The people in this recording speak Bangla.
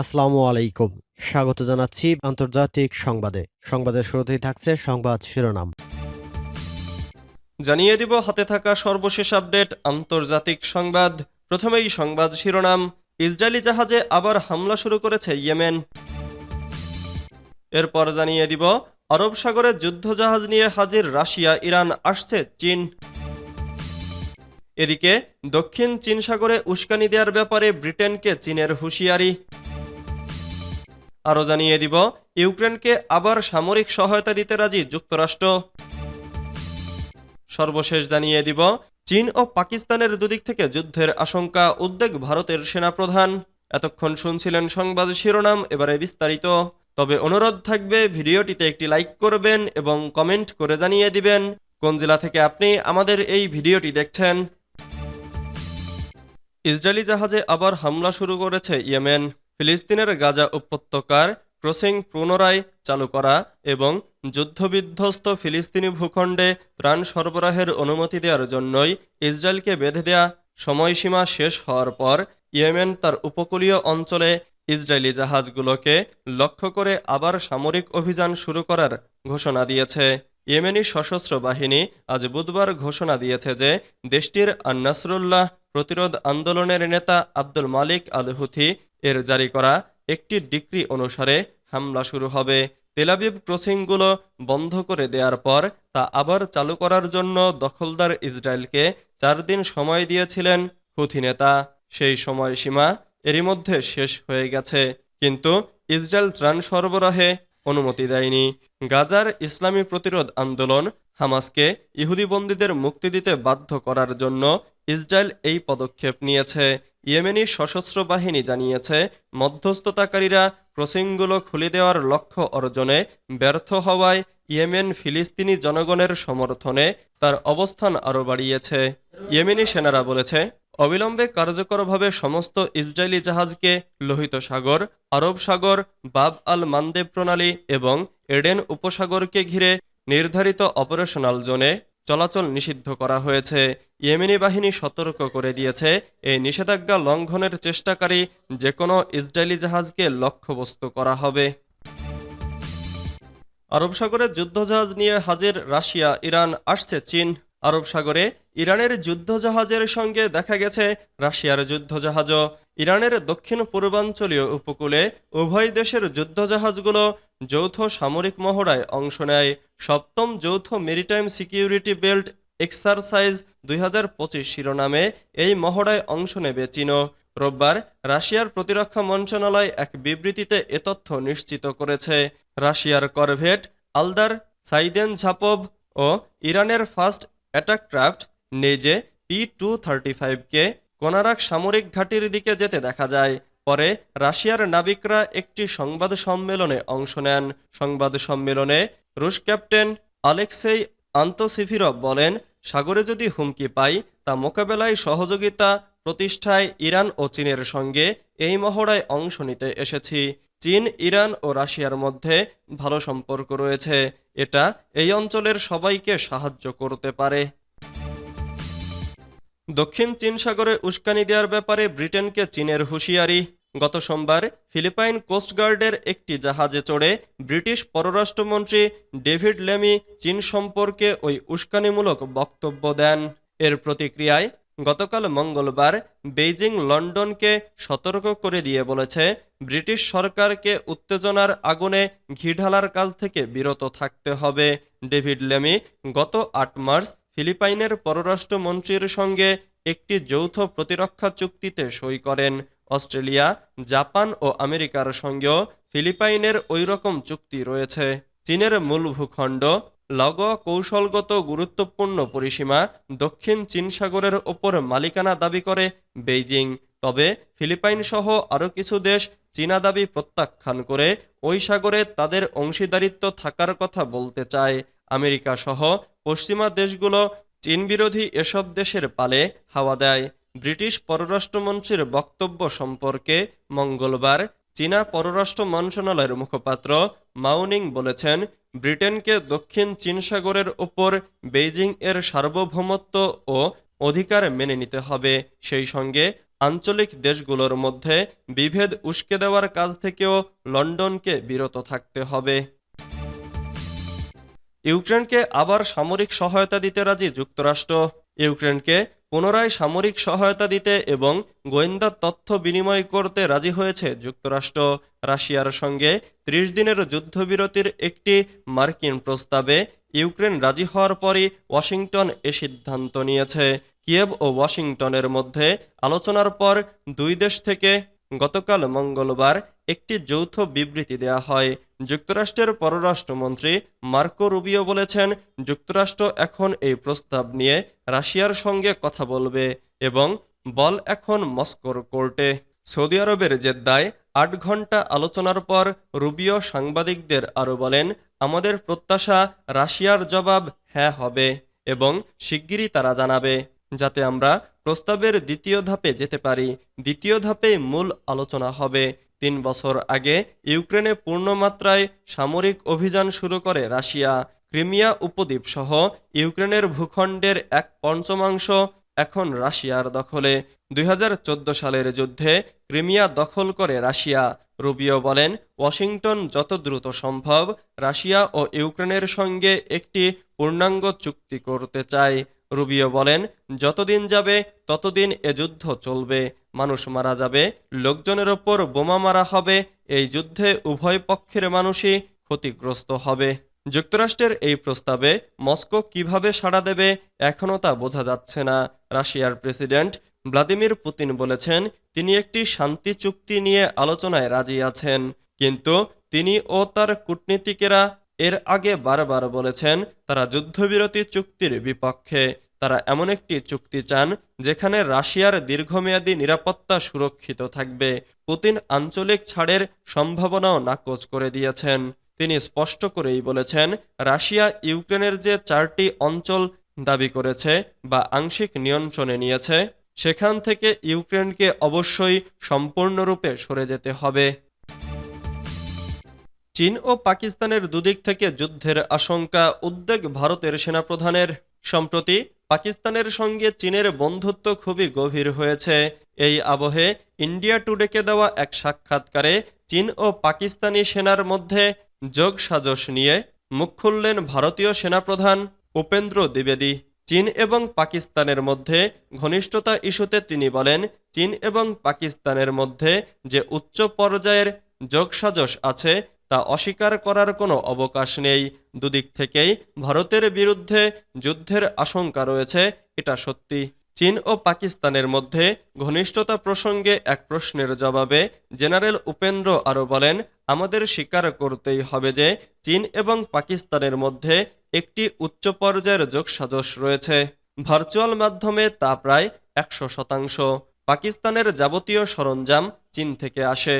আসসালামু আলাইকুম। স্বাগত জানাচ্ছি আন্তর্জাতিক সংবাদে। সংবাদের শুরুতেই থাকছে সংবাদ শিরোনাম। জানিয়ে দিব, হাতে থাকা সর্বশেষ আপডেট, আন্তর্জাতিক সংবাদ। প্রথমেই সংবাদ শিরোনাম, ইসরায়েলি জাহাজে আবার হামলা শুরু করেছে ইয়েমেন। এরপর জানিয়ে দিব, আরব সাগরে যুদ্ধজাহাজ নিয়ে হাজির রাশিয়া, ইরান, আসছে চীন। এদিকে, দক্ষিণ চীন সাগরে উস্কানি দেওয়ার ব্যাপারে ব্রিটেনকে চীনের হুঁশিয়ারি। আরও জানিয়ে দিব, ইউক্রেনকে আবার সামরিক সহায়তা দিতে রাজি যুক্তরাষ্ট্র। সর্বশেষ জানিয়ে দিব, চীন ও পাকিস্তানের দুদিক থেকে যুদ্ধের আশঙ্কা, উদ্বেগ ভারতের সেনাপ্রধান। এতক্ষণ শুনছিলেন সংবাদ শিরোনাম, এবারে বিস্তারিত। তবে অনুরোধ থাকবে, ভিডিওটিতে একটি লাইক করবেন এবং কমেন্ট করে জানিয়ে দিবেন, কোন জেলা থেকে আপনি আমাদের এই ভিডিওটি দেখছেন। ইসরায়েলি জাহাজে আবার হামলা শুরু করেছে ইয়েমেন। ফিলিস্তিনের গাজা উপত্যকার ক্রসিং পুনরায় চালু করা এবং যুদ্ধবিধ্বস্ত ফিলিস্তিনি ভূখণ্ডে ত্রাণ সরবরাহের অনুমতি দেওয়ার জন্যই ইসরায়েলকে বেঁধে দেয়া সময়সীমা শেষ হওয়ার পর ইয়েমেন তার উপকূলীয় অঞ্চলে ইসরায়েলি জাহাজগুলোকে লক্ষ্য করে আবার সামরিক অভিযান শুরু করার ঘোষণা দিয়েছে। ইয়েমেনি সশস্ত্র বাহিনী আজ বুধবার ঘোষণা দিয়েছে যে দেশটির আন্নাসরুল্লাহ প্রতিরোধ আন্দোলনের নেতা আব্দুল মালিক আল হুথি এর জারি করা একটি ডিক্রি অনুসারে হামলা শুরু হবে। তেলাবিব ক্রসিংগুলো বন্ধ করে দেওয়ার পর তা আবার চালু করার জন্য দখলদার ইসরায়েলকে চার দিন সময় দিয়েছিলেন হুথি নেতা। সেই সময়সীমা এরই মধ্যে শেষ হয়ে গেছে। কিন্তু ইসরায়েল ত্রাণ সরবরাহে অনুমতি দেয়নি। গাজার ইসলামী প্রতিরোধ আন্দোলন হামাসকে ইহুদি বন্দীদের মুক্তি দিতে বাধ্য করার জন্য ইসরায়েল এই পদক্ষেপ নিয়েছে। ইয়েমেনি সশস্ত্র বাহিনী জানিয়েছে, মধ্যস্থতাকারীরা ক্রসিংগুলো খুলে দেওয়ার লক্ষ্য অর্জনে ব্যর্থ হওয়ায় ইয়েমেন ফিলিস্তিনি জনগণের সমর্থনে তার অবস্থান আরও বাড়িয়েছে। ইয়েমেনি সেনারা বলেছে অবিলম্বে কার্যকরভাবে সমস্ত ইসরায়েলি জাহাজকে লোহিত সাগর, আরব সাগর, বাব আল মান্দেব প্রণালী এবং এডেন উপসাগরকে ঘিরে নির্ধারিত অপারেশনাল জোনে চলাচল নিষিদ্ধ করা হয়েছে। ইয়েমেনি বাহিনী সতর্ক করে দিয়েছে এই নিষেধাজ্ঞা লঙ্ঘনের চেষ্টাকারী যে কোনো ইসরায়েলি জাহাজকে লক্ষ্যবস্তু করা হবে। আরব সাগরে যুদ্ধজাহাজ নিয়ে হাজির রাশিয়া, ইরান, আসছে চীন আরব সাগরে ইরানের যুদ্ধজাহাজের সঙ্গে দেখা গেছে রাশিয়ার যুদ্ধজাহাজও ইরানের দক্ষিণ পূর্বাঞ্চলীয় উপকূলে উভয় দেশের যুদ্ধজাহাজগুলো যৌথ সামরিক মহড়ায় অংশ নেয়। সপ্তম যৌথ মেরিটাইম সিকিউরিটি বেল্ট এক্সারসাইজ দুই হাজার পঁচিশ শিরোনামে এই মহড়ায় অংশ নেবে চীনও রোববার রাশিয়ার প্রতিরক্ষা মন্ত্রণালয় এক বিবৃতিতে এ তথ্য নিশ্চিত করেছে। রাশিয়ার করভেট, আলদার সাইদেন ঝাপভ ও ইরানের ফার্স্ট অ্যাটাকক্রাফট নেজে পি টু থার্টি ফাইভকে কোনারাক সামরিক ঘাঁটির দিকে যেতে দেখা যায়। পরে রাশিয়ার নাবিকরা একটি সংবাদ সম্মেলনে অংশ নেন। সংবাদ সম্মেলনে রুশ ক্যাপ্টেন আলেক্সেই আন্তসিফিরভ বলেন, সাগরে যদি হুমকি পাই, তা মোকাবেলায় সহযোগিতা, প্রতিষ্ঠায় ইরান ও চীনের সঙ্গে এই মহড়ায় অংশ নিতে এসেছি। চীন, ইরান ও রাশিয়ার মধ্যে ভালো সম্পর্ক রয়েছে। এটা এই অঞ্চলের সবাইকে সাহায্য করতে পারে। দক্ষিণ চীন সাগরে উস্কানি দেওয়ার ব্যাপারে ব্রিটেনকে চীনের হুঁশিয়ারি। গত সোমবার ফিলিপাইন কোস্টগার্ডের একটি জাহাজে চড়ে ব্রিটিশ পররাষ্ট্রমন্ত্রী ডেভিড লেমি চীন সম্পর্কে ওই উস্কানিমূলক বক্তব্য দেন। এর প্রতিক্রিয়ায় গতকাল মঙ্গলবার বেইজিং লন্ডনকে সতর্ক করে দিয়ে বলেছে, ব্রিটিশ সরকারকে উত্তেজনার আগুনে ঘি ঢালার কাজ থেকে বিরত থাকতে হবে। ডেভিড লেমি গত আট মার্চ ফিলিপাইনের পররাষ্ট্রমন্ত্রীর সঙ্গে একটি যৌথ প্রতিরক্ষা চুক্তিতে সই করেন। অস্ট্রেলিয়া, জাপান ও আমেরিকার সঙ্গেও ফিলিপাইনের ওই রকম চুক্তি রয়েছে। চীনের মূল ভূখণ্ড লগ কৌশলগত গুরুত্বপূর্ণ পরিসীমা দক্ষিণ চীন সাগরের ওপর মালিকানা দাবি করে বেইজিং। তবে ফিলিপাইন সহ আরও কিছু দেশ চীনা দাবি প্রত্যাখ্যান করে ওই সাগরে তাদের অংশীদারিত্ব থাকার কথা বলতে চায়। আমেরিকা সহ পশ্চিমা দেশগুলো চীন বিরোধী এসব দেশের পালে হাওয়া দেয়। ব্রিটিশ পররাষ্ট্রমন্ত্রীর বক্তব্য সম্পর্কে মঙ্গলবার চীনা পররাষ্ট্র মন্ত্রণালয়ের মুখপাত্র মাউনিং বলেছেন, ব্রিটেনকে দক্ষিণ চীন সাগরের ওপর বেইজিং এর সার্বভৌমত্ব ও অধিকার মেনে নিতে হবে। সেই সঙ্গে আঞ্চলিক দেশগুলোর মধ্যে বিভেদ উস্কে দেওয়ার কাজ থেকেও লন্ডনকে বিরত থাকতে হবে। ইউক্রেনকে আবার সামরিক সহায়তা দিতে রাজি যুক্তরাষ্ট্র। ইউক্রেনকে পুনরায় সামরিক সহায়তা দিতে এবং গোয়েন্দা তথ্য বিনিময় করতে রাজি হয়েছে যুক্তরাষ্ট্র। রাশিয়ার সঙ্গে ত্রিশ দিনের যুদ্ধবিরতির একটি মার্কিন প্রস্তাবে ইউক্রেন রাজি হওয়ার পরই ওয়াশিংটন এ সিদ্ধান্ত নিয়েছে। কিয়েভ ও ওয়াশিংটনের মধ্যে আলোচনার পর দুই দেশ থেকে গতকাল মঙ্গলবার একটি যৌথ বিবৃতি দেয়া হয়। যুক্তরাষ্ট্রের পররাষ্ট্রমন্ত্রী মার্কো রুবিও বলেছেন, যুক্তরাষ্ট্র এখন এই প্রস্তাব নিয়ে রাশিয়ার সঙ্গে কথা বলবে এবং বল এখন মস্কোর কোর্টে। সৌদি আরবের জেদ্দায় আট ঘণ্টা আলোচনার পর রুবিও সাংবাদিকদের আরও বলেন, আমাদের প্রত্যাশা রাশিয়ার জবাব হ্যাঁ হবে এবং শিগগিরই তারা জানাবে, যাতে আমরা প্রস্তাবের দ্বিতীয় ধাপে যেতে পারি। দ্বিতীয় ধাপে মূল আলোচনা হবে। তিন বছর আগে ইউক্রেনে পূর্ণমাত্রায় সামরিক অভিযান শুরু করে রাশিয়া। ক্রিমিয়া উপদ্বীপ সহ ইউক্রেনের ভূখণ্ডের এক পঞ্চমাংশ এখন রাশিয়ার দখলে। দুই হাজার চোদ্দ সালের যুদ্ধে ক্রিমিয়া দখল করে রাশিয়া। রুবিও বলেন, ওয়াশিংটন যত দ্রুত সম্ভব রাশিয়া ও ইউক্রেনের সঙ্গে একটি পূর্ণাঙ্গ চুক্তি করতে চায়। রুবিও বলেন, যতদিন যাবে, ততদিন এ যুদ্ধ চলবে। মানুষ মারা যাবে, লোকজনের ওপর বোমা মারা হবে, এই যুদ্ধে উভয় পক্ষের মানুষই ক্ষতিগ্রস্ত হবে। যুক্তরাষ্ট্রের এই প্রস্তাবে মস্কো কীভাবে সাড়া দেবে, এখনও তা বোঝা যাচ্ছে না। রাশিয়ার প্রেসিডেন্ট ভ্লাদিমির পুতিন বলেছেন, তিনি একটি শান্তি চুক্তি নিয়ে আলোচনায় রাজি আছেন। কিন্তু তিনি ও তার কূটনীতিকেরা এর আগে বারবার বলেছেন, তারা যুদ্ধবিরতি চুক্তির বিপক্ষে। তারা এমন একটি চুক্তি চান, যেখানে রাশিয়ার দীর্ঘমেয়াদী নিরাপত্তা সুরক্ষিত থাকবে। পুতিন আঞ্চলিক ছাড়ের সম্ভাবনাও নাকচ করে দিয়েছেন। তিনি স্পষ্ট করেই বলেছেন, রাশিয়া ইউক্রেনের যে চারটি অঞ্চল দাবি করেছে বা আংশিক নিয়ন্ত্রণে নিয়েছে, সেখান থেকে ইউক্রেনকে অবশ্যই সম্পূর্ণরূপে সরে যেতে হবে। চীন ও পাকিস্তানের দুদিক থেকে যুদ্ধের আশঙ্কা, উদ্বেগ ভারতের সেনাপ্রধানের। সম্প্রতি পাকিস্তানের সঙ্গে চীনের বন্ধুত্ব খুবই গভীর হয়েছে। এই আবহে ইন্ডিয়া টুডেকে দেওয়া এক সাক্ষাৎকারে চীন ও পাকিস্তানি সেনার মধ্যে যোগ সাজস নিয়ে মুখ খুললেন ভারতীয় সেনাপ্রধান উপেন্দ্র দ্বিবেদী। চীন এবং পাকিস্তানের মধ্যে ঘনিষ্ঠতা ইস্যুতে তিনি বলেন, চীন এবং পাকিস্তানের মধ্যে যে উচ্চ পর্যায়ের যোগসাজশ আছে তা অস্বীকার করার কোনো অবকাশ নেই। দুদিক থেকেই ভারতের বিরুদ্ধে যুদ্ধের আশঙ্কা রয়েছে, এটা সত্যি। চীন ও পাকিস্তানের মধ্যে ঘনিষ্ঠতা প্রসঙ্গে এক প্রশ্নের জবাবে জেনারেল উপেন্দ্র আরও বলেন, আমাদের স্বীকার করতেই হবে যে চীন এবং পাকিস্তানের মধ্যে একটি উচ্চ পর্যায়ের যোগসাজশ রয়েছে। ভার্চুয়াল মাধ্যমে তা প্রায় একশো শতাংশ। পাকিস্তানের যাবতীয় সরঞ্জাম চীন থেকে আসে।